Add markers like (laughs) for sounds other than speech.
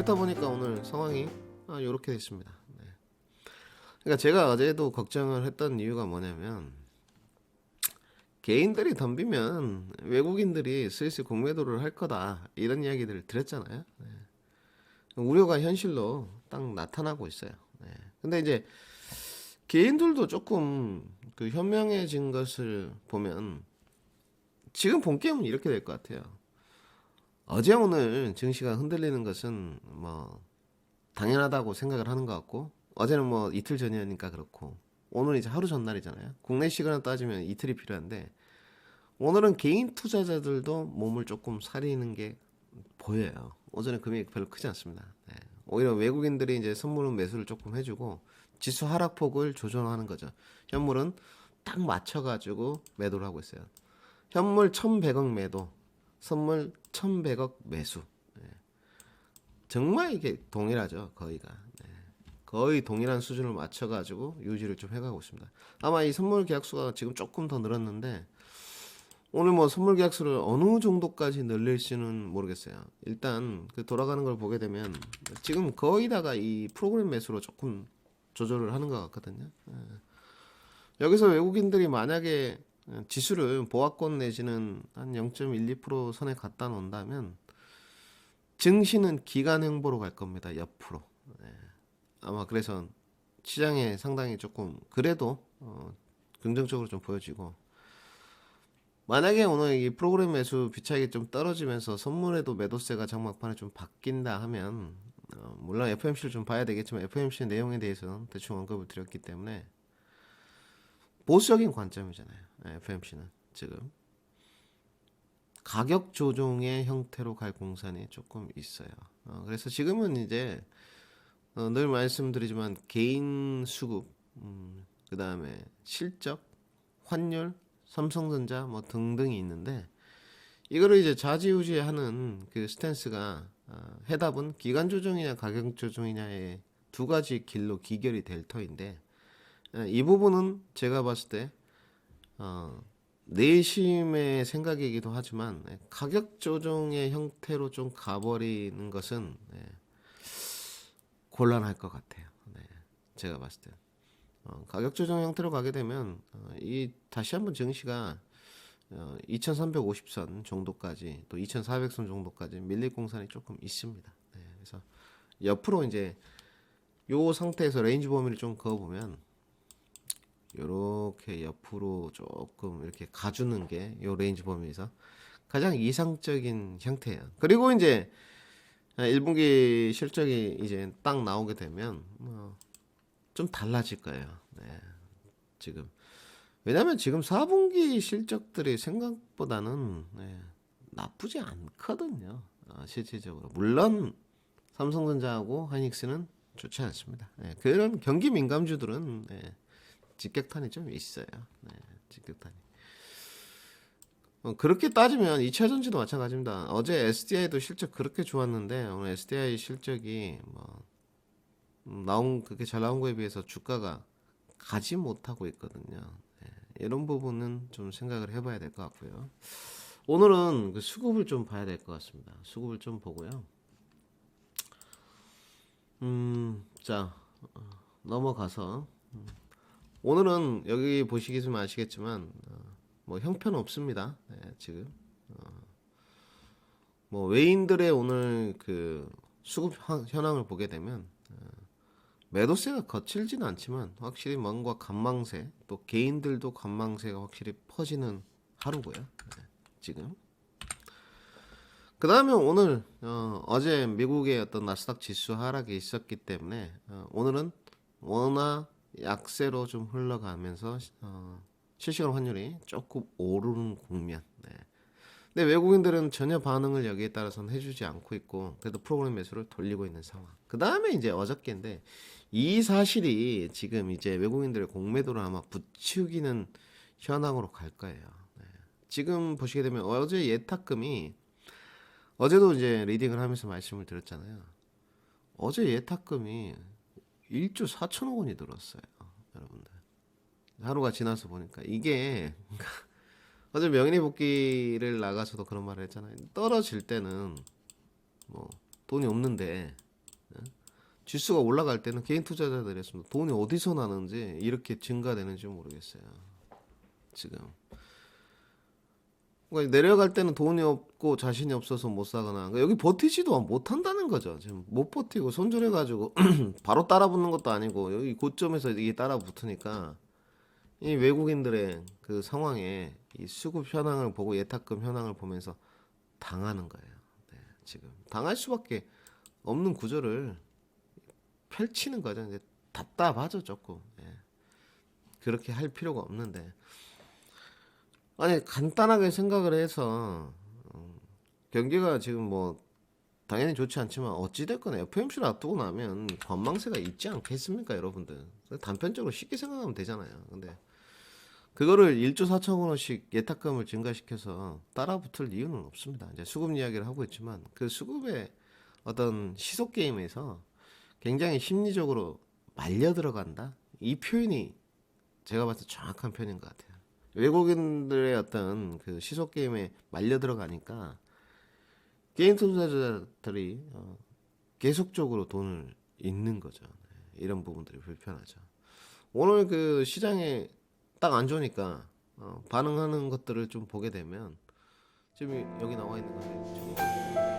이렇다 보니까 오늘 상황이 아, 이렇게 됐습니다. 네. 그러니까 제가 어제도 걱정을 했던 이유가 뭐냐면 개인들이 덤비면 외국인들이 슬슬 공매도를 할 거다 이런 이야기들을 드렸잖아요. 네. 우려가 현실로 딱 나타나고 있어요. 네. 근데 이제 개인들도 조금 그 현명해진 것을 보면 지금 본 게임은 이렇게 될 것 같아요. 어제 오늘 증시가 흔들리는 것은 뭐 당연하다고 생각을 하는 것 같고 어제는 뭐 이틀 전이니까 그렇고 오늘 이제 하루 전날이잖아요. 국내 시간을 따지면 이틀이 필요한데 오늘은 개인 투자자들도 몸을 조금 사리는 게 보여요. 오전에 금액이 별로 크지 않습니다. 네. 오히려 외국인들이 이제 선물은 매수를 조금 해주고 지수 하락폭을 조정하는 거죠. 현물은 딱 맞춰가지고 매도를 하고 있어요. 현물 1,100억 매도, 선물 1,100억 매수. 네. 정말 이게 동일하죠, 거의가. 네. 거의 동일한 수준을 맞춰가지고 유지를 좀 해가고 있습니다. 아마 이 선물 계약수가 지금 조금 더 늘었는데 오늘 뭐 선물 계약수를 어느 정도까지 늘릴지는 모르겠어요. 일단 그 돌아가는 걸 보게 되면 지금 거의 다가 이 프로그램 매수로 조금 조절을 하는 것 같거든요. 예. 여기서 외국인들이 만약에 지수를 보합권 내지는 한 0.12% 선에 갖다 놓는다면 증시는 기간 행보로 갈 겁니다. 옆으로. 예. 아마 그래서 시장에 상당히 조금 그래도 어, 긍정적으로 좀 보여지고 만약에 오늘 이 프로그램 매수 비차익이 좀 떨어지면서 선물에도 매도세가 장막판에 좀 바뀐다 하면 어, 물론 FMC를 좀 봐야 되겠지만 FMC 내용에 대해서는 대충 언급을 드렸기 때문에 보수적인 관점이잖아요. FMC는 지금 가격 조정의 형태로 갈 공산이 조금 있어요. 어, 그래서 지금은 이제 어, 늘 말씀드리지만 개인 수급, 음, 그 다음에 실적, 환율, 삼성전자 뭐 등등이 있는데 이거를 이제 좌지우지하는 그 스탠스가 어, 해답은 기간 조정이냐 가격 조정이냐의 두 가지 길로 기결이 될 터인데 어, 이 부분은 제가 봤을 때 어, 내심의 생각이기도 하지만 예, 가격 조정의 형태로 좀 가버리는 것은 예, 곤란할 것 같아요. 네, 제가 봤을 때 어, 가격 조정 형태로 가게 되면 어, 이 다시 한번 증시가 어, 2,350선 정도까지 또 2,400선 정도까지 밀릴 공산이 조금 있습니다. 네, 그래서 옆으로 이제 요 상태에서 레인지 범위를 좀 그어보면 요렇게 옆으로 조금 이렇게 가주는 게요 레인지 범위에서 가장 이상적인 형태예요. 그리고 이제 1분기 실적이 이제 딱 나오게 되면 뭐 좀 달라질 거예요. 네. 지금 왜냐하면 지금 4분기 실적들이 생각보다는 네, 나쁘지 않거든요. 어, 실질적으로 물론 삼성전자하고 하이닉스는 좋지 않습니다. 네, 그런 경기 민감주들은 네, 직격탄이 좀 있어요. 네, 직격탄이. 어, 그렇게 따지면 2차 전지도 마찬가지입니다. 어제 SDI도 실적 그렇게 좋았는데 오늘 SDI 실적이 뭐 음, 나온 그렇게 잘 나온 거에 비해서 주가가 가지 못하고 있거든요. 네, 이런 부분은 좀 생각을 해봐야 될 것 같고요. 오늘은 그 수급을 좀 봐야 될 것 같습니다. 수급을 좀 보고요. 음, 자 어, 넘어가서 음, 오늘은 여기 보시겠으면 아시겠지만 어, 뭐 형편 없습니다. 네, 지금 어, 뭐 외인들의 오늘 그 수급 현- 현황을 보게 되면 어, 매도세가 거칠지는 않지만 확실히 뭔가 관망세 또 개인들도 관망세가 확실히 퍼지는 하루고요. 네, 지금 그 다음에 오늘 어, 어제 미국의 어떤 나스닥 지수 하락이 있었기 때문에 어, 오늘은 원화 약세로 좀 흘러가면서 어, 실시간 환율이 조금 오르는 국면. 네. 근데 외국인들은 전혀 반응을 여기에 따라서는 해주지 않고 있고 그래도 프로그램 매수를 돌리고 있는 상황. 그 다음에 이제 어저께인데 이 사실이 지금 이제 외국인들의 공매도를 아마 부추기는 현황으로 갈 거예요. 네. 지금 보시게 되면 어제 예탁금이 어제도 이제 리딩을 하면서 말씀을 드렸잖아요. 어제 예탁금이 1조 4천억 원이 들었어요. 여러분들. 하루가 지나서 보니까 이게 (laughs) 어제 명인이 복귀를 나가서도 그런 말을 했잖아요. 떨어질 때는 뭐 돈이 없는데 예? 지수가 올라갈 때는 개인 투자자들의 돈이 어디서 나는지 이렇게 증가되는지 모르겠어요. 지금 그러니까 내려갈 때는 돈이 없고 자신이 없어서 못 사거나 그러니까 여기 버티지도 못 한다는 거죠. 지금 못 버티고 손절해 가지고 (clears throat) 바로 따라 붙는 것도 아니고 여기 고점에서 이게 따라 붙으니까 이 외국인들의 그 상황에 이 수급 현황을 보고 예탁금 현황을 보면서 당하는 거예요. 네, 지금 당할 수밖에 없는 구조를 펼치는 거죠. 이제 답답하죠 조금. 예. 그렇게 할 필요가 없는데 아니 간단하게 생각을 해서 음, 경기가 지금 뭐 당연히 좋지 않지만 어찌 됐건 FMC를 앞두고 나면 관망세가 있지 않겠습니까, 여러분들? 단편적으로 쉽게 생각하면 되잖아요. 근데 그거를 1조 4천억 원씩 예탁금을 증가시켜서 따라 붙을 이유는 없습니다. 이제 수급 이야기를 하고 있지만 그 수급의 어떤 시속 게임에서 굉장히 심리적으로 말려 들어간다. 이 표현이 제가 봤을 때 정확한 표현인 것 같아요. 외국인들의 어떤 그 시속 게임에 말려 들어가니까 게임 투자자들이 어, 계속적으로 돈을 잃는 거죠. 네, 이런 부분들이 불편하죠. 오늘 그 시장에 딱 안 좋으니까 어, 반응하는 것들을 좀 보게 되면 지금 여기 나와 있는 건데.